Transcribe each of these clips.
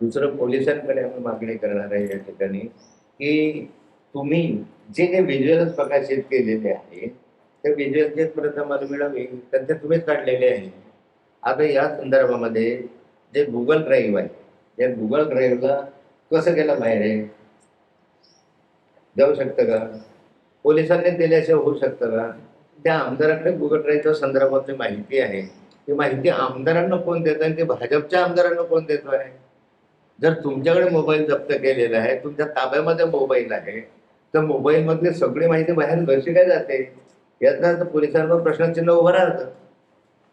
दुसरं पोलिसांकडे आम्ही मागणी करणार आहे या ठिकाणी की तुम्ही जे काही व्हिज्युअल्स प्रकाशित केलेले आहे ते व्हिज्युअलचे परत आम्हाला मिळावे त्यांचे तुम्हीच काढलेले आहे. आता या संदर्भामध्ये जे गुगल ड्राईव्ह आहे या गुगल ड्राईव्हला कसं गेलं बाहेर आहे? जाऊ शकतं का? पोलिसांनी दिल्याशिवाय होऊ शकतं का? त्या आमदाराकडे गुगल ड्राईव्हच्या संदर्भातली माहिती आहे. ती माहिती आमदारांना कोण देत आहे ते भाजपच्या आमदारांना कोण देतो आहे जर तुमच्याकडे मोबाईल जप्त केलेला आहे तुमच्या ताब्यामध्ये मोबाईल आहे तर मोबाईल मधली सगळी माहिती बाहेर कशी काय जाते? याचा अर्थ पोलिसांवर प्रश्नचिन्ह उभं राहतं.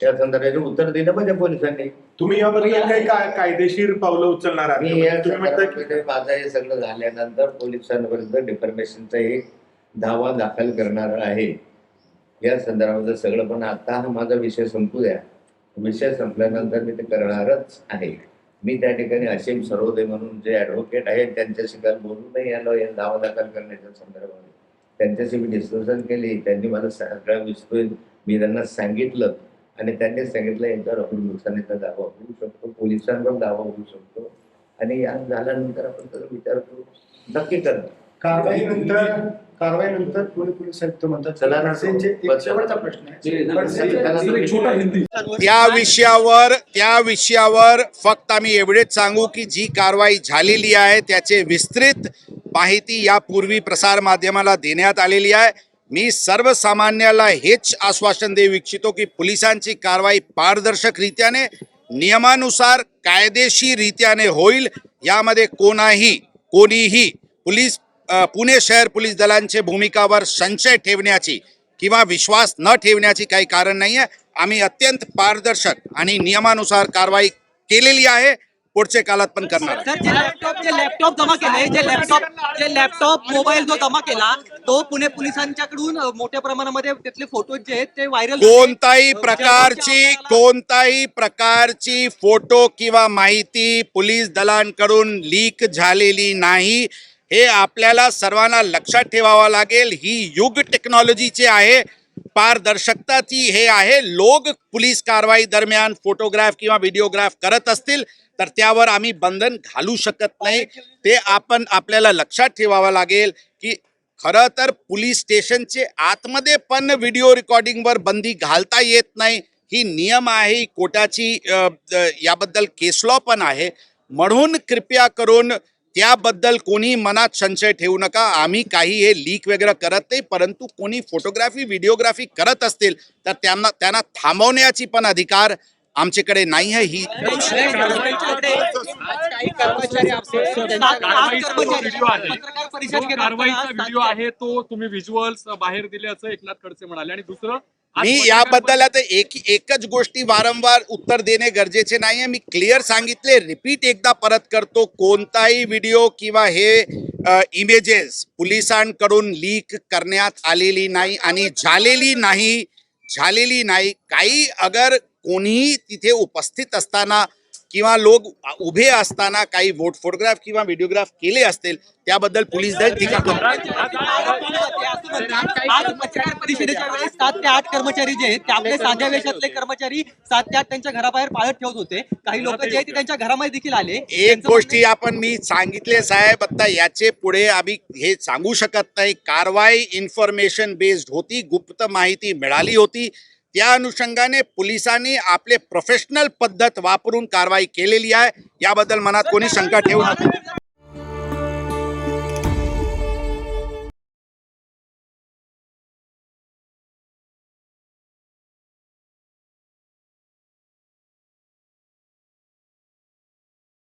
त्या संदर्भाचे उत्तर दिलं पाहिजे पोलिसांनी. तुम्ही काही काय कायदेशीर पावलं उचलणार आहात? माझं हे सगळं झाल्यानंतर पोलिसांविरुद्ध डिफर्मेशनचा एक धावा दाखल करणार आहे. या संदर्भात सगळं पण आता हा माझा विषय संपू द्या. विषय संपल्यानंतर मी ते करणारच आहे. मी त्या ठिकाणी असीम सरोदे म्हणून जे ॲडव्होकेट आहेत त्यांच्याशी काल बोलूनही आलो या दावा दाखल करण्याच्या संदर्भामध्ये. त्यांच्याशी मी डिस्कशन केली त्यांनी मला सगळ्या विस्तृत मी त्यांना सांगितलं आणि त्यांनी सांगितलं यांच्यावर आपण नुकसानीचा दावा होऊ शकतो पोलिसांवर दावा होऊ शकतो. आणि या झाल्यानंतर आपण त्याचा विचार करू. नक्की करतो कारवाईनंतर कारवाईनंतर पुणे पोलीस आयुक्त म्हणतात चला ना. खडसेंचे एक शेवटचा प्रश्न आहे. एक छोटा हिंदी. त्या विषयावर त्या विषयावर फक्त आम्ही एवढेच सांगू की जी कारवाई झालेली आहे त्याचे विस्तृत माहिती यापूर्वी प्रसार माध्यमाला देण्यात आलेली आहे. मी सर्वसामान्याला हेच आश्वासन देऊ इच्छितो की पोलिसांची कारवाई पारदर्शकरित्याने नियमानुसार कायदेशीररित्याने होईल. यामध्ये कोणाही कोणीही पोलीस पुणे शहर पोलीस दलांचे भूमिकावर संशय ठेवण्याची किंवा विश्वास न ठेवण्याची काही कारण नाही आहे आम्ही अत्यंत पारदर्शक आणि नियमानुसार कारवाई केलेली आहे. पुढच्या काळात पण करणार. जे लॅपटॉप जमा केले जे लॅपटॉप जे लॅपटॉप मोबाईल जो जमा केला तो पुणे पोलिसांच्याकडून मोठ्या प्रमाणामध्ये त्यातले फोटो जे आहेत ते व्हायरल कोणताही प्रकारची कोणताही प्रकारची फोटो किंवा माहिती पोलीस दलांकडून लीक झालेली नाही. हे आपल्याला सर्वांना लक्षात ठेवावं लागेल. ही युग टेक्नॉलॉजीची आहे. पारदर्शकताची हे आहे. लोक पोलीस कारवाई दरम्यान फोटोग्राफ किंवा व्हिडिओग्राफ करत असतील तर त्यावर आम्ही बंधन घालू शकत नाही. ते आपण आपल्याला लक्षात ठेवावं लागेल की खरं तर पोलीस स्टेशनचे आतमध्ये पण व्हिडिओ रेकॉर्डिंगवर बंदी घालता येत नाही. ही नियम आहे. कोटाची कोर्टाची याबद्दल केसलॉ पण आहे. म्हणून कृपया करून त्याबद्दल कोणी मनात संशय ठेवू नका आम्ही काही हे लीक वगैरे करत नाही परंतु कोणी फोटोग्राफी व्हिडिओग्राफी करत असतील तर त्यांना त्यांना थांबवण्याची पण अधिकार आमच्याकडे नाही आहे ही काही कर्मचारी कारवाईचा व्हिडिओ आहे तो तुम्ही व्हिज्युअल्स बाहेर दिले असं एकनाथ खडसे म्हणाले. आणि दुसरं मी याबद्दल आता एक एकच गोष्टी वारंवार उत्तर देणे गरजेचे नाही आहे मी क्लिअर सांगितले. रिपीट एकदा परत करतो. कोणताही व्हिडिओ किंवा हे इमेजेस पोलिसांकडून लीक करण्यात आलेली नाही आणि झालेली नाही झालेली नाही. काही अगर कोणीही तिथे उपस्थित असताना किंवा लोक उभे असताना काही वोट फोटोग्राफ किंवा व्हिडिओग्राफ केले असतील त्याबद्दल पोलीस दल टीका पत्रकार परिषदेच्या वेळेस सात ते आठ कर्मचारी जे आहेत ते आपले साध्या वेशातले कर्मचारी सात ते आठ त्यांच्या घराबाहेर पाळत ठेवत होते काही लोक जे आहेत ते त्यांच्या घरामध्ये देखील आले एक गोष्टी आपण मी सांगितले साहेब आता याचे पुढे आम्ही हे सांगू शकत नाही. कारवाई इन्फॉर्मेशन बेस्ड होती गुप्त माहिती मिळाली होती. त्या अनुषंगाने पोलिसांनी आपले प्रोफेशनल पद्धत वापरून कारवाई केलेली आहे. याबद्दल मनात कोणी शंका ठेवू नका.